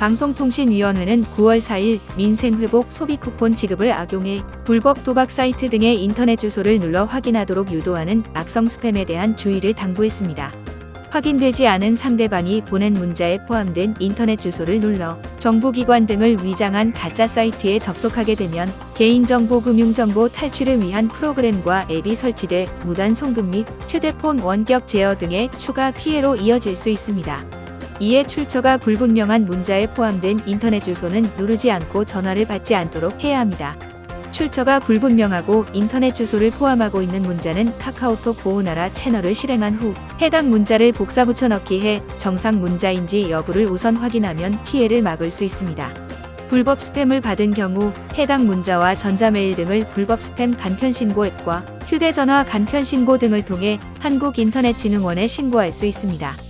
방송통신위원회는 9월 4일 민생회복 소비 쿠폰 지급을 악용해 불법 도박 사이트 등의 인터넷 주소를 눌러 확인하도록 유도하는 악성 스팸에 대한 주의를 당부했습니다. 확인되지 않은 상대방이 보낸 문자에 포함된 인터넷 주소를 눌러 정부기관 등을 위장한 가짜 사이트에 접속하게 되면 개인정보 금융정보 탈취를 위한 프로그램과 앱이 설치돼 무단 송금 및 휴대폰 원격 제어 등의 추가 피해로 이어질 수 있습니다. 이에 출처가 불분명한 문자에 포함된 인터넷 주소는 누르지 않고 전화를 받지 않도록 해야 합니다. 출처가 불분명하고 인터넷 주소를 포함하고 있는 문자는 카카오톡 보호나라 채널을 실행한 후 해당 문자를 복사 붙여넣기 해 정상 문자인지 여부를 우선 확인하면 피해를 막을 수 있습니다. 불법 스팸을 받은 경우 해당 문자와 전자메일 등을 불법 스팸 간편신고 앱과 휴대전화 간편신고 등을 통해 한국인터넷진흥원에 신고할 수 있습니다.